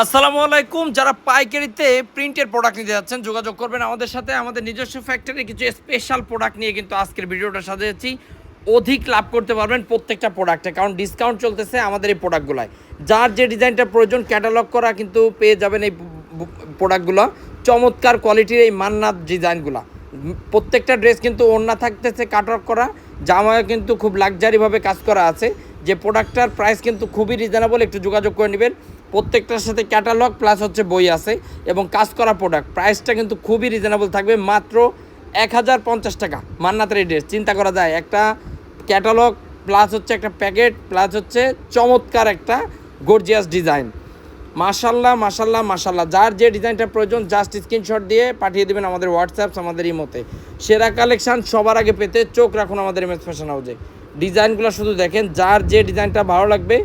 আসসালামু আলাইকুম। যারা পাইকারিতে প্রিন্টের প্রোডাক্ট নিতে যাচ্ছেন, যোগাযোগ করবেন আমাদের সাথে। আমাদের নিজস্ব ফ্যাক্টরি কিছু স্পেশাল প্রোডাক্ট নিয়ে কিন্তু আজকের ভিডিওটা সাজিয়েছি। অধিক লাভ করতে পারবেন প্রত্যেকটা প্রোডাক্টে কারণ ডিসকাউন্ট চলতেছে আমাদের এই প্রোডাক্টগুলোয় যার যে ডিজাইনটা প্রয়োজন ক্যাটালগ করা কিন্তু পেয়ে যাবেন এই প্রোডাক্টগুলো চমৎকার কোয়ালিটির এই মান্নাত ডিজাইনগুলো। প্রত্যেকটা ড্রেস কিন্তু ওড়না থাকতেছে কাটক করা। জামায় কিন্তু খুব লাক্সারিভাবে কাজ করা আছে। যে প্রোডাক্টটার প্রাইস কিন্তু খুবই রিজনেবল একটু যোগাযোগ করে নেবেন। প্রত্যেকটার সাথে ক্যাটালগ প্লাস হচ্ছে বই আছে এবং কাজ করা প্রোডাক্ট প্রাইসটা কিন্তু খুবই রিজনেবল থাকবে মাত্র এক হাজার পঞ্চাশ টাকা, মান্নাতের এই ড্রেস চিন্তা করা যায়, একটা ক্যাটালগ প্লাস হচ্ছে একটা প্যাকেট প্লাস হচ্ছে চমৎকার একটা গর্জিয়াস ডিজাইন মাশাল্লাহ মাশাল্লাহ মাশাল্লাহ। যার যে ডিজাইনটা প্রয়োজন জাস্ট স্ক্রিনশট দিয়ে পাঠিয়ে দেবেন আমাদের হোয়াটসঅ্যাপস আমাদের ইমোতে। সেরা কালেকশান সবার আগে পেতে চোখ রাখুন আমাদের এম এস ফ্যাশন হাউসে ডিজাইনগুলো শুধু দেখেন, যার যে ডিজাইনটা ভালো লাগবে,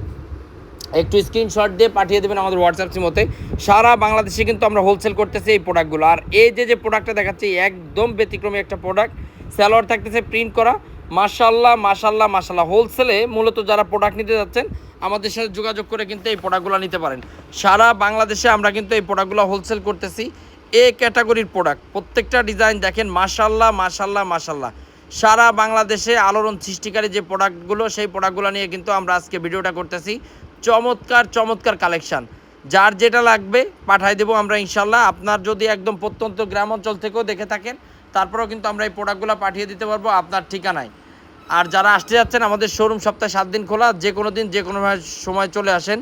একটু স্ক্রিনশট দিয়ে পাঠিয়ে দেবেন আমাদের হোয়াটসঅ্যাপ সিমতে সারা বাংলাদেশে কিন্তু আমরা হোলসেল করতেছি এই প্রোডাক্টগুলো আর এই যে যে প্রোডাক্টটা দেখাচ্ছি, একদম ব্যতিক্রমী একটা প্রোডাক্ট স্যালোয়ার থাকতেছে প্রিন্ট করা। মাশাল্লাহ মাশাল্লাহ মাশাল্লাহ হোলসেলে মূলত যারা প্রোডাক্ট নিতে যাচ্ছেন, আমাদের সাথে যোগাযোগ করে কিন্তু এই প্রোডাক্টগুলো নিতে পারেন। সারা বাংলাদেশে আমরা কিন্তু এই প্রোডাক্টগুলো হোলসেল করতেছি। এ ক্যাটাগরির প্রোডাক্ট প্রত্যেকটা ডিজাইন দেখেন মাশাল্লাহ মাশাল্লাহ মাশাল্লাহ সারা বাংলাদেশে আলোড়ন সৃষ্টিকারী যে প্রোডাক্টগুলো, সেই প্রোডাক্টগুলো নিয়ে কিন্তু আমরা আজকে ভিডিওটা করতেছি। চমৎকার চমৎকার কালেকশন। যার যেটা লাগবে পাঠাই দেবো আমরা ইনশাল্লাহ। আপনার যদি একদম প্রত্যন্ত গ্রাম অঞ্চল থেকেও দেখে থাকেন, তারপরেও কিন্তু আমরা এই প্রোডাক্টগুলো পাঠিয়ে দিতে পারব আপনার ঠিকানায়। আর যারা আসতে যাচ্ছেন আমাদের শোরুম সপ্তাহে সাত দিন খোলা যে কোনো দিন যে কোনো সময় চলে আসেন।